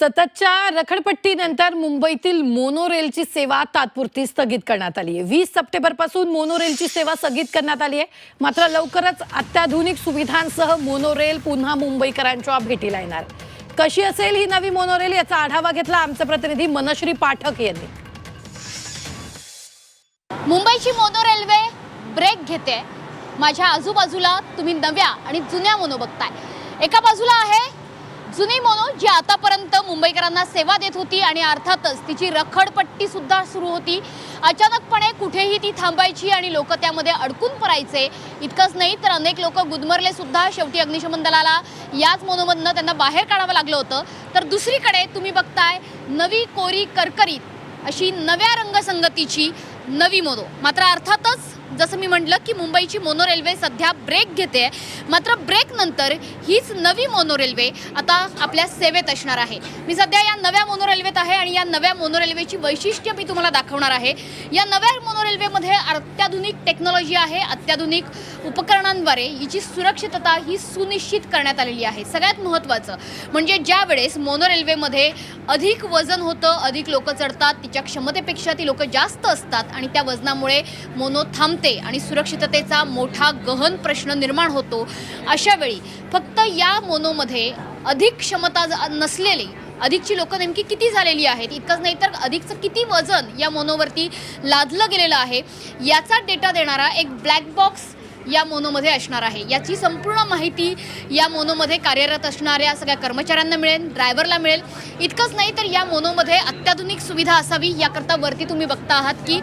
सततच्या रखडपट्टीनंतर मुंबईतील मोनोरेलची सेवा तात्पुरती स्थगित करण्यात आली आहे. वीस सप्टेंबरपासून मोनोरेलची सेवा स्थगित करण्यात आली आहे. मात्र लवकरच अत्याधुनिक सुविधांसह मोनोरेल पुन्हा मुंबईकरांच्या भेटीला येणार कशी असेल ही नवी मोनोरेल याचा आढावा घेतला आमचे प्रतिनिधी मनश्री पाठक यांनी. मुंबईची मोनो रेल्वे ब्रेक घेते. माझ्या आजूबाजूला तुम्ही नव्या आणि जुन्या मोनो बघताय. एका बाजूला आहे जुनी मोनो जी आतापर्यंत मुंबईकरांना सेवा देत होती आणि अर्थातच तिची रखडपट्टी सुद्धा सुरू होती. अचानकपणे कुठेही ती थांबायची आणि लोक त्यामध्ये अडकून पडायचे. इतकंच नाही तर अनेक लोक गुदमरले सुद्धा शेवटी अग्निशमन दलाला याच मोनोमधनं त्यांना बाहेर काढावं लागलं होतं. तर दुसरीकडे तुम्ही बघताय नवी कोरी करकरीत अशी नव्या रंगसंगतीची नवी मोनो. मात्र अर्थातच जसं मी म्हटलं की मुंबईची मोनो रेल्वे सध्या ब्रेक घेते मात्र ब्रेक नंतर हीच नवी मोनो रेल्वे आता आपल्या सेवेत असणार आहे. मी सध्या या नव्या मोनो रेल्वेत आहे आणि या नव्या मोनो रेल्वेची वैशिष्ट्य मी तुम्हाला दाखवणार आहे. या नव्या मोनो रेल्वेमध्ये अत्याधुनिक टेक्नॉलॉजी आहे अत्याधुनिक उपकरणांद्वारे हिची सुरक्षितता ही सुनिश्चित करण्यात आलेली आहे. सगळ्यात महत्त्वाचं म्हणजे ज्या वेळेस मोनो रेल्वेमध्ये अधिक वजन होतं अधिक लोक चढतात तिच्या क्षमतेपेक्षा ती लोक जास्त असतात आणि त्या वजनामुळे मोनो थांबते आणि सुरक्षिततेचा मोठा गहन प्रश्न निर्माण होतो. अशा वेळी फक्त या मोनोमध्ये अधिक क्षमता ज- नसलेली अधिकची लोक नेमकी किती झालेली आहेत इतकंच नाही तर अधिकचं किती वजन या मोनोवरती लादलं गेलेलं आहे याचा डेटा देणारा एक ब्लॅक बॉक्स या मोनोमध्ये असणार आहे. याची संपूर्ण माहिती या मोनोमध्ये कार्यरत असणाऱ्या सगळ्या कर्मचाऱ्यांना मिळेल ड्रायव्हरला मिळेल. इतकंच नाही तर या मोनोमध्ये अत्याधुनिक सुविधा असावी याकरता वरती तुम्ही बघता आहात की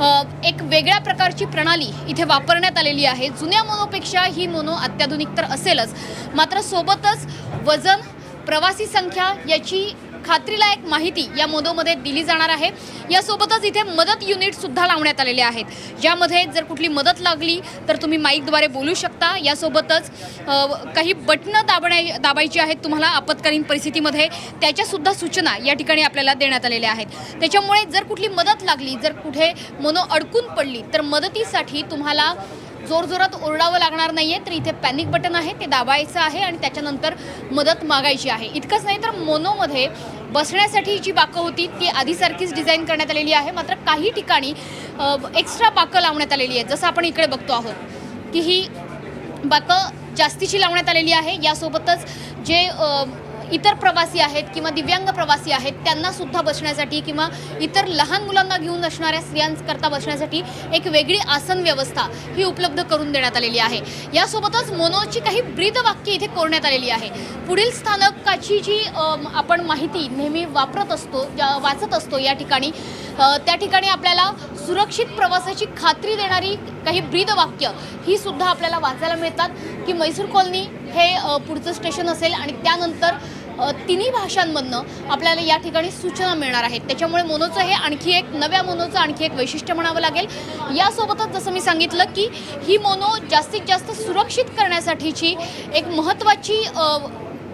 एक वेगळ्या प्रकारची प्रणाली इथे वापरण्यात आलेली आहे. जुन्या मोनोपेक्षा ही मोनो अत्याधुनिक तर असेलच. मात्र सोबतच वजन प्रवासी संख्या याची खात्रीलायक माहिती या मोदोमध्ये दिली जाणार आहे. यासोबतच इथे मदत युनिट सुद्धा लावण्यात आलेले आहेत. ज्यामध्ये जर कुठली मदत लागली तर तुम्ही माईकद्वारे बोलू शकता. यासोबतच काही बटणं दाबण्या दाबायची आहेत तुम्हाला आपत्कालीन परिस्थितीमध्ये. त्याच्यासुद्धा सूचना या ठिकाणी आपल्याला देण्यात आलेल्या आहेत. त्याच्यामुळे जर कुठली मदत लागली जर कुठे मोनो अडकून पडली तर मदतीसाठी तुम्हाला जोरजोरात ओरडावं लागणार नाही आहे तर इथे पॅनिक बटन आहे ते दाबायचं आहे आणि त्याच्यानंतर मदत मागायची आहे. इतकंच नाही तर मोनोमध्ये बसण्यासाठी जी बाकं होती ती आधीसारखीच डिझाईन करण्यात आलेली आहे. मात्र काही ठिकाणी एक्स्ट्रा बाकं लावण्यात आलेली आहेत. जसं आपण इकडे बघतो आहोत की ही बाकं जास्तीची लावण्यात आलेली आहे. यासोबतच जे इतर प्रवासी आहेत किंवा दिव्यांग प्रवासी आहेत त्यांना सुद्धा बसण्यासाठी किंवा इतर लहान मुलांना घेऊन असणाऱ्या स्त्रियांकरता बसण्यासाठी एक वेगळी आसन व्यवस्था ही उपलब्ध करून देण्यात आलेली आहे. यासोबतच मोनोची काही ब्रीद वाक्य इथे कोरण्यात आलेली आहे. पुढील स्थानकाची जी आपण माहिती नेहमी वापरत असतो ज्या- वाचत असतो या ठिकाणी त्या ठिकाणी आपल्याला सुरक्षित प्रवासाची खात्री देणारी काही ब्रीद वाक्य ही सुद्धा आपल्याला वाचायला मिळतात की मैसूर कॉलनी हे पुढचं स्टेशन असेल आणि त्यानंतर तिन्ही भाषांमधनं आपल्याला या ठिकाणी सूचना मिळणार आहेत. त्याच्यामुळे मोनोचं हे आणखी एक नव्या मोनोचं आणखी एक वैशिष्ट्य म्हणावं लागेल. यासोबतच जसं मी सांगितलं की ही मोनो जास्तीत जास्त सुरक्षित करण्यासाठीची एक महत्त्वाची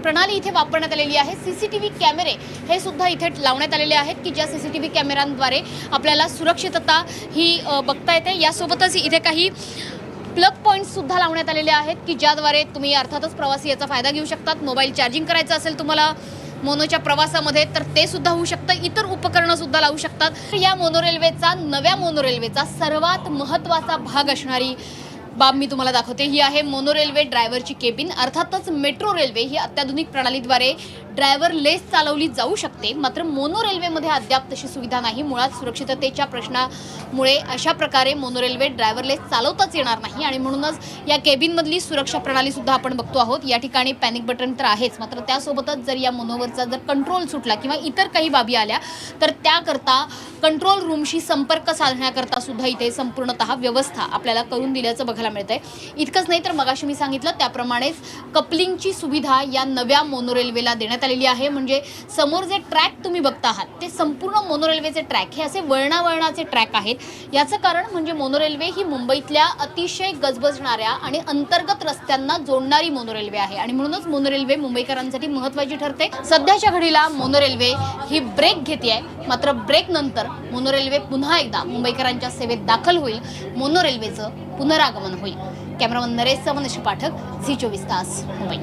प्रणाली इथे वापरण्यात आलेली आहे. सी सी टी व्ही कॅमेरे हे सुद्धा इथे लावण्यात आलेले आहेत की ज्या सी सी टी व्ही कॅमेऱ्यांद्वारे आपल्याला सुरक्षितता ही बघता येते. यासोबतच इथे काही प्लग पॉईंट सुद्धा लावण्यात आलेले आहेत की ज्याद्वारे तुम्ही अर्थातच प्रवासी याचा फायदा घेऊ शकतात. मोबाईल चार्जिंग करायचं असेल तुम्हाला मोनोच्या प्रवासामध्ये तर ते सुद्धा होऊ शकतं. इतर उपकरणं सुद्धा लावू शकतात. या मोनो रेल्वेचा नव्या मोनो रेल्वेचा सर्वात महत्त्वाचा भाग असणारी बाब मी तुम्हाला दाखवते. ही आहे मोनो रेल्वे ड्रायव्हरची केबिन. अर्थातच मेट्रो रेल्वे ही अत्याधुनिक प्रणालीद्वारे ड्रायव्हर लेस चालवली जाऊ शकते. मात्र मोनो रेल्वेमध्ये अद्याप तशी सुविधा नाही. मुळात सुरक्षिततेच्या प्रश्नामुळे अशा प्रकारे मोनो रेल्वे ड्रायव्हर लेस चालवताच येणार नाही आणि म्हणूनच या केबिनमधली सुरक्षा प्रणालीसुद्धा आपण बघतो आहोत. या ठिकाणी पॅनिक बटन तर आहेच. मात्र त्यासोबतच जर या मोनोवरचा जर कंट्रोल सुटला किंवा इतर काही बाबी आल्या तर त्याकरता कंट्रोल रूमशी संपर्क साधण्याकरता सुद्धा इथे संपूर्णतः व्यवस्था आपल्याला करून दिल्याचं बघायला मिळतंय. इतकंच नाही तर मगाशी मी सांगितलं त्याप्रमाणेच कपलिंगची सुविधा या नव्या मोनो रेल्वेला देण्यात आलेली आहे. म्हणजे समोर जे ट्रॅक तुम्ही बघता आहात ते संपूर्ण मोनो रेल्वेचे ट्रॅक हे असे वळणावळणाचे ट्रॅक आहेत. याचं कारण म्हणजे मोनो रेल्वे ही मुंबईतल्या अतिशय गजबजणाऱ्या आणि अंतर्गत रस्त्यांना जोडणारी मोनोरेल्वे आहे. आणि म्हणूनच मोनो रेल्वे मुंबईकरांसाठी महत्त्वाची ठरते. सध्याच्या घडीला मोनो रेल्वे ही ब्रेक घेते आहे मात्र ब्रेक नंतर मोनो रेल्वे पुन्हा एकदा मुंबईकरांच्या सेवेत दाखल होईल. मोनो रेल्वेचं पुनरागमन होईल. कॅमेरामन नरेश चव्हाण पाठक झी चोवीस तास मुंबई.